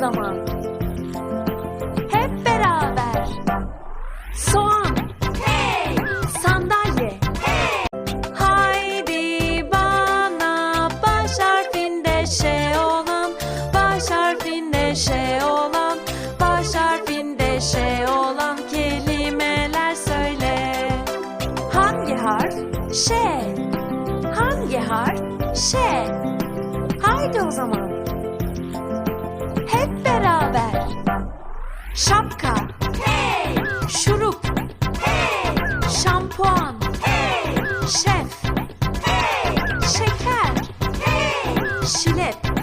zaman. Hep beraber. Soğan. Hey. Sandalye. Hey. Haydi bana baş harfinde şey olan, baş harfinde şey olan, baş harfinde şey olan kelimeler söyle. Hangi harf? Ş. Hangi harf? Ş. Haydi o zaman. Şapka. Hey. Şurup. Hey. Şampuan. Hey. Şef. Hey. Şeker. Hey. Şilep.